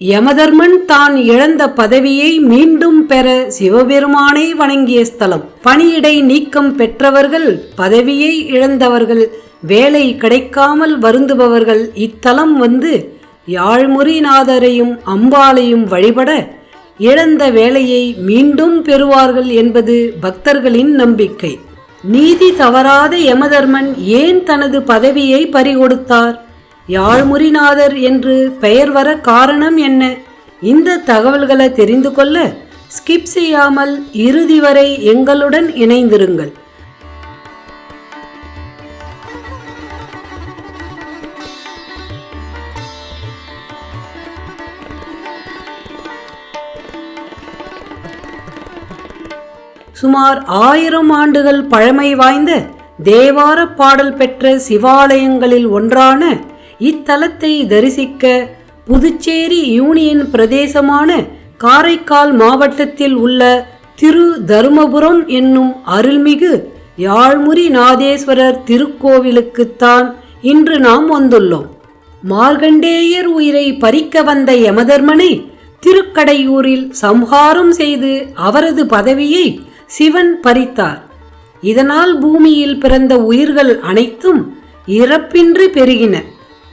யமதர்மன் தான் இழந்த பதவியை மீண்டும் பெற சிவபெருமானை வணங்கிய ஸ்தலம். பணியிடை நீக்கம் பெற்றவர்கள் பதவியை இழந்தவர்கள் வேலை கிடைக்காமல் வருந்துபவர்கள் இத்தலம் வந்து யாழ்முறிநாதரையும் அம்பாளையும் வழிபட இழந்த வேலையை மீண்டும் பெறுவார்கள் என்பது பக்தர்களின் நம்பிக்கை. நீதி தவறாத யமதர்மன் ஏன் தனது பதவியை பறிகொடுத்தார்? யாழ்முறிநாதர் என்று பெயர் வர காரணம் என்ன? இந்த தகவல்களை தெரிந்து கொள்ள ஸ்கிப் செய்யாமல் இறுதி வரை எங்களுடன் இணைந்திருங்கள். சுமார் ஆயிரம் ஆண்டுகள் பழமை வாய்ந்த தேவார பாடல் பெற்ற சிவாலயங்களில் ஒன்றான இத்தலத்தை தரிசிக்க புதுச்சேரி யூனியன் பிரதேசமான காரைக்கால் மாவட்டத்தில் உள்ள திரு தருமபுரம் என்னும் அருள்மிகு யாழ்முறி நாதேஸ்வரர் திருக்கோவிலுக்குத்தான் இன்று நாம் வந்துள்ளோம். மார்கண்டேயர் உயிரை பறிக்க வந்த யமதர்மனை திருக்கடையூரில் சம்ஹாரம் செய்து அவரது பதவியை சிவன் பறித்தார். இதனால் பூமியில் பிறந்த உயிர்கள் அனைத்தும் இறப்பின்றி பெருகின.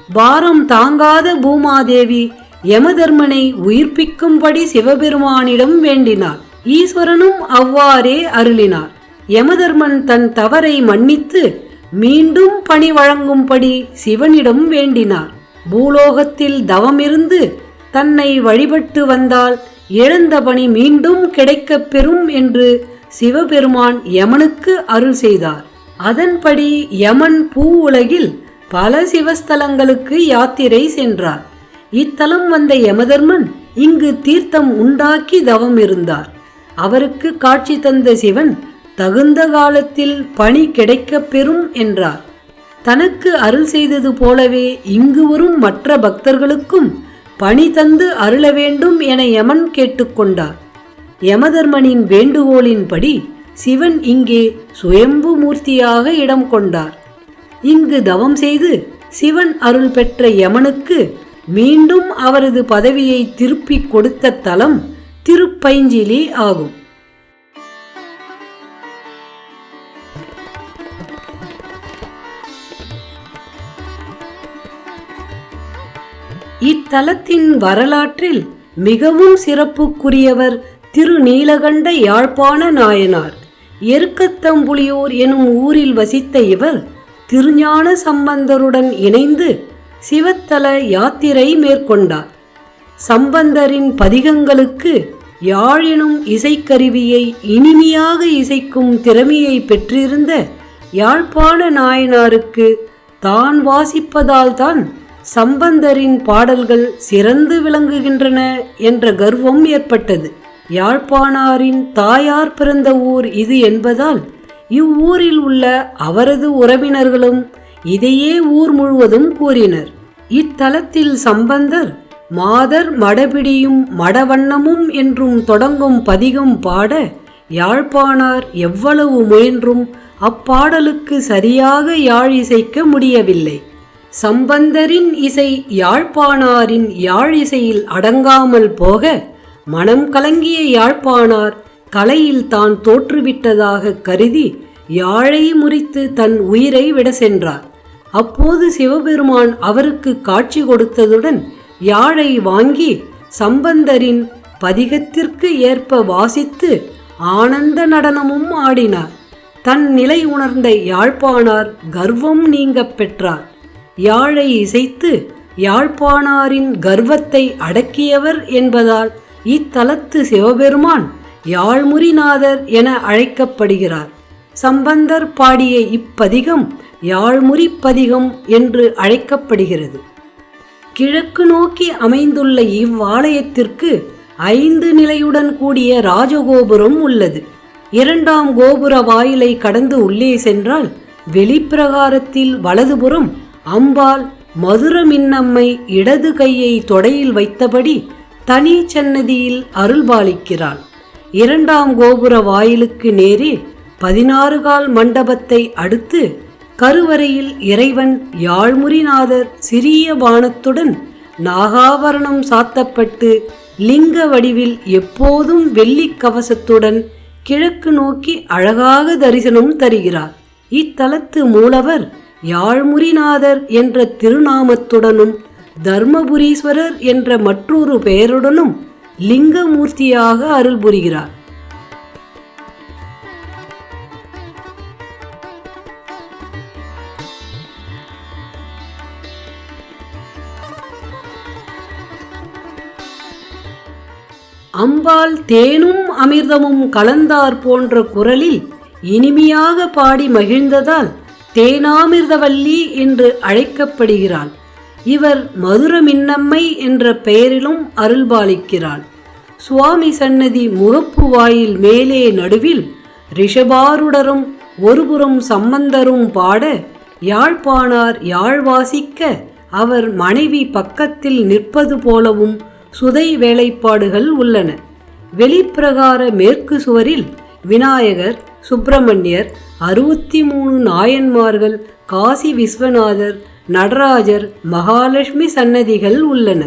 பாரம் தாங்காத பூமாதேவி யமதர்மனை உயிர்ப்பிக்கும்படி சிவபெருமானிடம் வேண்டினார் ஈஸ்வரனும் அவ்வாறே அருளினார். யமதர்மன் தன் தவறை மன்னித்து மீண்டும் பணி வழங்கும்படி சிவனிடம் வேண்டினார். பூலோகத்தில் தவமிருந்து தன்னை வழிபட்டு வந்தால் இழந்த பணி மீண்டும் கிடைக்கப் பெறும் என்று சிவபெருமான் யமனுக்கு அருள் செய்தார். அதன்படி யமன் பூ உலகில் பல சிவஸ்தலங்களுக்கு யாத்திரை சென்றார். இத்தலம் வந்த யமதர்மன் இங்கு தீர்த்தம் உண்டாக்கி தவம் இருந்தார். அவருக்கு காட்சி தந்த சிவன் தகுந்த காலத்தில் பணி கிடைக்கப் பெறும் என்றார். தனக்கு அருள் செய்தது போலவே இங்கு வரும் மற்ற பக்தர்களுக்கும் பணி தந்து அருள வேண்டும் என யமன் கேட்டுக்கொண்டார் யமதர்மனின் வேண்டுகோளின்படி சிவன் இங்கே சுயம்பு மூர்த்தியாக இடம் கொண்டார். இங்கு தவம் செய்து சிவன் அருள் பெற்ற யமனுக்கு மீண்டும் அவரது பதவியை திருப்பிக் கொடுத்த தலம் திருப்பைஞ்சிலி ஆகும். இத்தலத்தின் வரலாற்றில் மிகவும் சிறப்புக்குரியவர் திருநீலகண்ட யாழ்ப்பாண நாயனார். எருக்கத்தம்புலியோர் எனும் ஊரில் வசித்த இவர் திருஞான சம்பந்தருடன் இணைந்து சிவத்தல யாத்திரை மேற்கொண்டார். சம்பந்தரின் பதிகங்களுக்கு யாழெனும் இசைக்கருவியை இனிமையாக இசைக்கும் திறமையை பெற்றிருந்த யாழ்ப்பாண நாயனாருக்கு தான் வாசிப்பதால் தான் சம்பந்தரின் பாடல்கள் சிறந்து விளங்குகின்றன என்ற கர்வம் ஏற்பட்டது. யாழ்ப்பாணாரின் தாயார் பிறந்த ஊர் இது என்பதால் இவ்வூரில் உள்ள அவரது உறவினர்களும் இதையே ஊர் முழுவதும் கூறினர். இத்தலத்தில் சம்பந்தர் மாதர் மடபிடியும் மடவண்ணமும் என்றும் தொடங்கும் பதிகம் பாட யாழ்ப்பாணார் எவ்வளவு முயன்றும் அப்பாடலுக்கு சரியாக யாழ் இசைக்க முடியவில்லை. சம்பந்தரின் இசை யாழ்ப்பாணாரின் யாழ் இசையில் அடங்காமல் போக மனம் கலங்கிய யாழ்ப்பாணார் கலையில் தான் தோற்றுவிட்டதாக கருதி யாழை முறித்து தன் உயிரை விட சென்றார். அப்போது சிவபெருமான் அவருக்கு காட்சி கொடுத்ததுடன் யாழை வாங்கி சம்பந்தரின் பதிகத்திற்கு ஏற்ப வாசித்து ஆனந்த நடனமும் ஆடினார். தன் நிலை உணர்ந்த யாழ்ப்பாணார் கர்வம் நீங்கப் பெற்றார். யாழை இசைத்து யாழ்ப்பாணாரின் கர்வத்தை அடக்கியவர் என்பதால் இத்தலத்து சிவபெருமான் யாழ்முறிநாதர் என அழைக்கப்படுகிறார். சம்பந்தர் பாடிய இப்பதிகம் யாழ்முறிப்பதிகம் என்று அழைக்கப்படுகிறது. கிழக்கு நோக்கி அமைந்துள்ள இவ்வாலயத்திற்கு ஐந்து நிலையுடன் கூடிய ராஜகோபுரம் உள்ளது. இரண்டாம் கோபுர வாயிலை கடந்து உள்ளே சென்றால் வெளிப்பிரகாரத்தில் வலதுபுறம் அம்பாள் மதுர மின்னம்மை இடது கையை தொடையில் வைத்தபடி தனி சன்னதியில் அருள்பாலிக்கிறாள். இரண்டாம் கோபுர வாயிலுக்கு நேரே பதினாறு கால் மண்டபத்தை அடுத்து கருவறையில் இறைவன் யாழ்முறிநாதர் சிறிய பானத்துடன் நாகாபரணம் சாத்தப்பட்டு லிங்க வடிவில் எப்போதும் வெள்ளிக் கவசத்துடன் கிழக்கு நோக்கி அழகாக தரிசனம் தருகிறார். இத்தலத்து மூலவர் யாழ்முறிநாதர் என்ற திருநாமத்துடனும் தர்மபுரீஸ்வரர் என்ற மற்றொரு பெயருடனும் லிங்கமூர்த்தியாக அருள் புரிகிறார். அம்பாள் தேனும் அமிர்தமும் கலந்தார் போன்ற குரலில் இனிமையாக பாடி மகிழ்ந்ததால் தேனாமிர்தவல்லி என்று அழைக்கப்படுகிறாள். இவர் மதுரமின்னம்மை என்ற பெயரிலும் அருள்பாலிக்கிறாள் சுவாமி சன்னதி முகப்பு வாயில் மேலே நடுவில் ரிஷபாருடரும் ஒருபுறம் சம்பந்தரும் பாட யாழ்ப்பாணார் யாழ் வாசிக்க அவர் மனைவி பக்கத்தில் நிற்பது போலவும் சுதை வேலைப்பாடுகள் உள்ளன. வெளிப்பிரகார மேற்கு சுவரில் விநாயகர் சுப்பிரமணியர் அறுபத்தி மூணு நாயன்மார்கள் காசி விஸ்வநாதர் நடராஜர் மகாலட்சுமி சன்னதிகள் உள்ளன.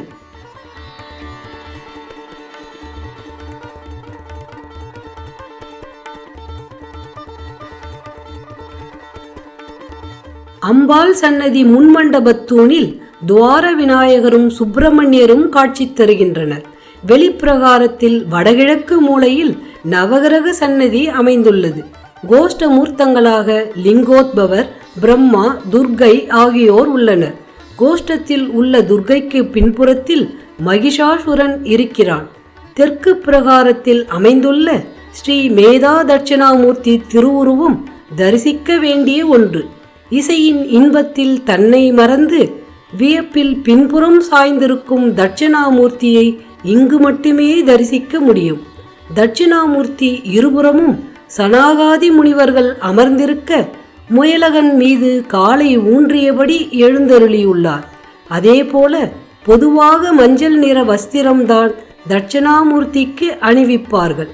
அம்பாள் சன்னதி முன்மண்டபத்தூணில் துவார விநாயகரும் சுப்பிரமணியரும் காட்சி தருகின்றனர். வெளிப்பிரகாரத்தில் வடகிழக்கு மூலையில் நவகிரக சன்னதி அமைந்துள்ளது. கோஷ்ட மூர்த்தங்களாக லிங்கோத்பவர் பிரம்மா துர்கை ஆகியோர் உள்ளனர். கோஷ்டத்தில் உள்ள துர்கைக்கு பின்புறத்தில் மகிஷாசுரன் இருக்கிறான். தெற்கு பிரகாரத்தில் அமைந்துள்ள ஸ்ரீ மேதா தட்சிணாமூர்த்தி திருவுருவும் தரிசிக்க வேண்டிய ஒன்று. இசையின் இன்பத்தில் தன்னை மறந்து வியப்பில் பின்புறம் சாய்ந்திருக்கும் தட்சிணாமூர்த்தியை இங்கு மட்டுமே தரிசிக்க முடியும். தட்சிணாமூர்த்தி இருபுறமும் சனாகாதி முனிவர்கள் அமர்ந்திருக்க முயலகன் மீது காலை ஊன்றியபடி எழுந்தருளியுள்ளார். அதேபோல பொதுவாக மஞ்சள் நிற வஸ்திரம்தான் தட்சிணாமூர்த்திக்கு அணிவிப்பார்கள்.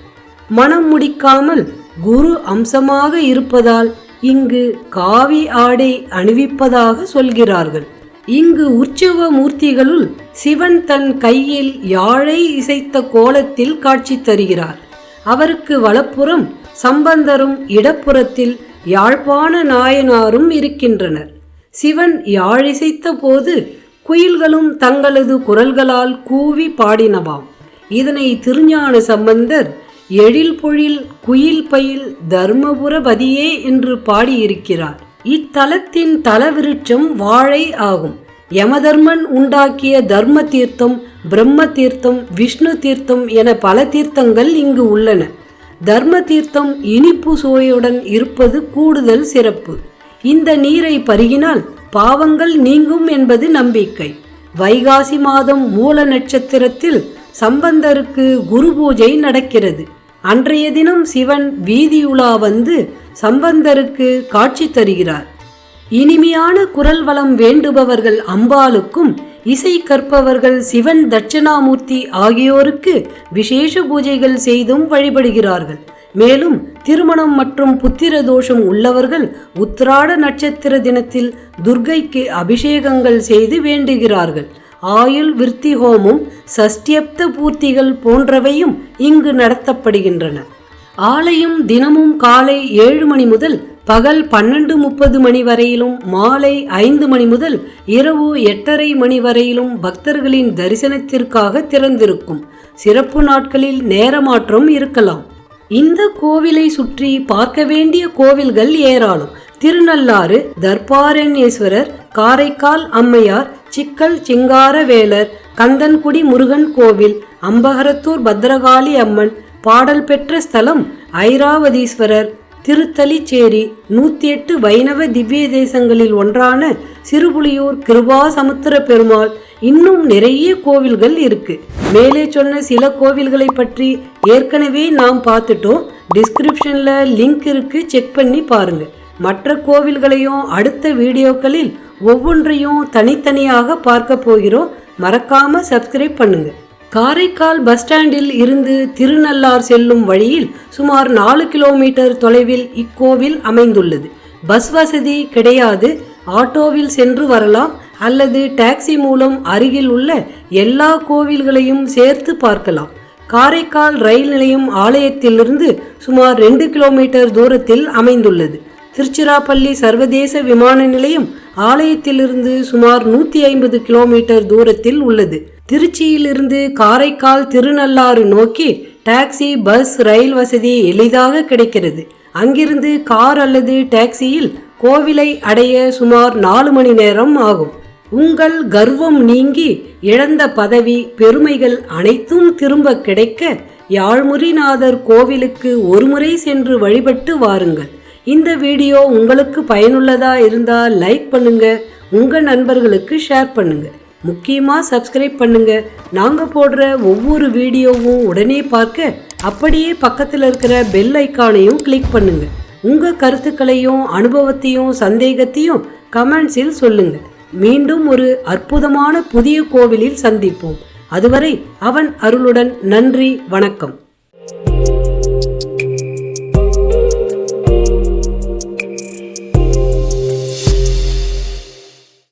மனம் முடிக்காமல் குரு அம்சமாக இருப்பதால் இங்கு காவி ஆடை அணிவிப்பதாக சொல்கிறார்கள். இங்கு உற்சவ மூர்த்திகளுள் சிவன் தன் கையில் யாழை இசைத்த கோலத்தில் காட்சி தருகிறார். அவருக்கு வலப்புறம் சம்பந்தரும் இடப்புறத்தில் யாழ்ப்பாண நாயனாரும் இருக்கின்றனர். சிவன் யாழிசைத்த போது குயில்களும் தங்களது குரல்களால் கூவி பாடினவாம். இதனை திருஞான சம்பந்தர் எழில் பொழில் குயில் பயில் தர்மபுரபதியே என்று பாடியிருக்கிறார். இத்தலத்தின் தலவிருட்சம் வாழை ஆகும். யமதர்மன் உண்டாக்கிய தர்ம தீர்த்தம் பிரம்ம தீர்த்தம் விஷ்ணு தீர்த்தம் என பல தீர்த்தங்கள் இங்கு உள்ளன. தர்ம தீர்த்தம் இனிப்பு சுவையுடன் இருப்பது கூடுதல் சிறப்பு. இந்த நீரை பருகினால் பாவங்கள் நீங்கும் என்பது நம்பிக்கை. வைகாசி மாதம் மூல நட்சத்திரத்தில் சம்பந்தருக்கு குரு பூஜை நடக்கிறது. அன்றைய தினம் சிவன் வீதியுலா வந்து சம்பந்தருக்கு காட்சி தருகிறார். இனிமையான குரல் வளம் வேண்டுபவர்கள் அம்பாளுக்கும் இசை கற்பவர்கள் சிவன் தட்சிணாமூர்த்தி ஆகியோருக்கு விசேஷ பூஜைகள் செய்தும் வழிபடுகிறார்கள். மேலும் திருமணம் மற்றும் புத்திர தோஷம் உள்ளவர்கள் உத்திராட நட்சத்திர தினத்தில் துர்க்கைக்கு அபிஷேகங்கள் செய்து வேண்டுகிறார்கள். ஆயுள் விருத்தி ஹோமம் சஷ்டியப்த பூர்த்திகள் போன்றவையும் இங்கு நடத்தப்படுகின்றன. ஆலயம் தினமும் காலை ஏழு மணி முதல் பகல் பன்னெண்டு முப்பது மணி வரையிலும் மாலை ஐந்து மணி முதல் இரவு எட்டரை மணி வரையிலும் பக்தர்களின் தரிசனத்திற்காக திறந்திருக்கும். சிறப்பு நாட்களில் நேரமாற்றம் இருக்கலாம். இந்த கோவிலை சுற்றி பார்க்க வேண்டிய கோவில்கள் ஏராளம். திருநள்ளாறு தர்பாரண்யேஸ்வரர் காரைக்கால் அம்மையார் சிக்கல் சிங்காரவேலர் கந்தன்குடி முருகன் கோவில் அம்பகரத்தூர் பத்ரகாளி அம்மன் பாடல் பெற்ற ஸ்தலம் ஐராவதீஸ்வரர் திருத்தலிச்சேரி நூத்தி எட்டு வைணவ திவ்ய தேசங்களில் ஒன்றான சிறுபுலியூர் கிருபாசமுத்திர பெருமாள். இன்னும் நிறைய கோவில்கள் இருக்கு. மேலே சொன்ன சில கோவில்களை பற்றி ஏற்கனவே நாம் பார்த்துட்டோம். டிஸ்கிரிப்ஷன்ல லிங்க் இருக்கு. செக் பண்ணி பாருங்க. மற்ற கோவில்களையும் அடுத்த வீடியோக்களில் ஒவ்வொன்றையும் தனித்தனியாக பார்க்க போகிறோம். மறக்காம சப்ஸ்கிரைப் பண்ணுங்க. காரைக்கால் பஸ் ஸ்டாண்டில் இருந்து திருநள்ளார் செல்லும் வழியில் சுமார் நாலு கிலோமீட்டர் தொலைவில் இக்கோவில் அமைந்துள்ளது. பஸ் வசதி கிடையாது. ஆட்டோவில் சென்று வரலாம் அல்லது டாக்ஸி மூலம் அருகில் உள்ள எல்லா கோவில்களையும் சேர்த்து பார்க்கலாம். காரைக்கால் ரயில் நிலையம் ஆலயத்திலிருந்து சுமார் ரெண்டு கிலோமீட்டர் தூரத்தில் அமைந்துள்ளது. திருச்சிராப்பள்ளி சர்வதேச விமான நிலையம் ஆலயத்திலிருந்து சுமார் நூற்றி ஐம்பது கிலோமீட்டர் தூரத்தில் உள்ளது. திருச்சியிலிருந்து காரைக்கால் திருநள்ளாறு நோக்கி டாக்ஸி பஸ் ரயில் வசதி எளிதாக கிடைக்கிறது. அங்கிருந்து கார் அல்லது டாக்ஸியில் கோவிலை அடைய சுமார் நாலு மணி நேரம் ஆகும். உங்கள் கர்வம் நீங்கி இழந்த பதவி பெருமைகள் அனைத்தும் திரும்ப கிடைக்க யாழ்முறிநாதர் கோவிலுக்கு ஒருமுறை சென்று வழிபட்டு வாருங்கள். இந்த வீடியோ உங்களுக்கு பயனுள்ளதாக இருந்தால் லைக் பண்ணுங்க. உங்கள் நண்பர்களுக்கு ஷேர் பண்ணுங்க. முக்கியமாக சப்ஸ்கிரைப் பண்ணுங்க. நாங்கள் போடுற ஒவ்வொரு வீடியோவும் உடனே பார்க்க அப்படியே பக்கத்தில் இருக்கிற பெல் ஐக்கானையும் கிளிக் பண்ணுங்க. உங்கள் கருத்துக்களையும் அனுபவத்தையும் சந்தேகத்தையும் கமெண்ட்ஸில் சொல்லுங்க. மீண்டும் ஒரு அற்புதமான புதிய கோவிலில் சந்திப்போம். அதுவரை அவன் அருளுடன் நன்றி வணக்கம்.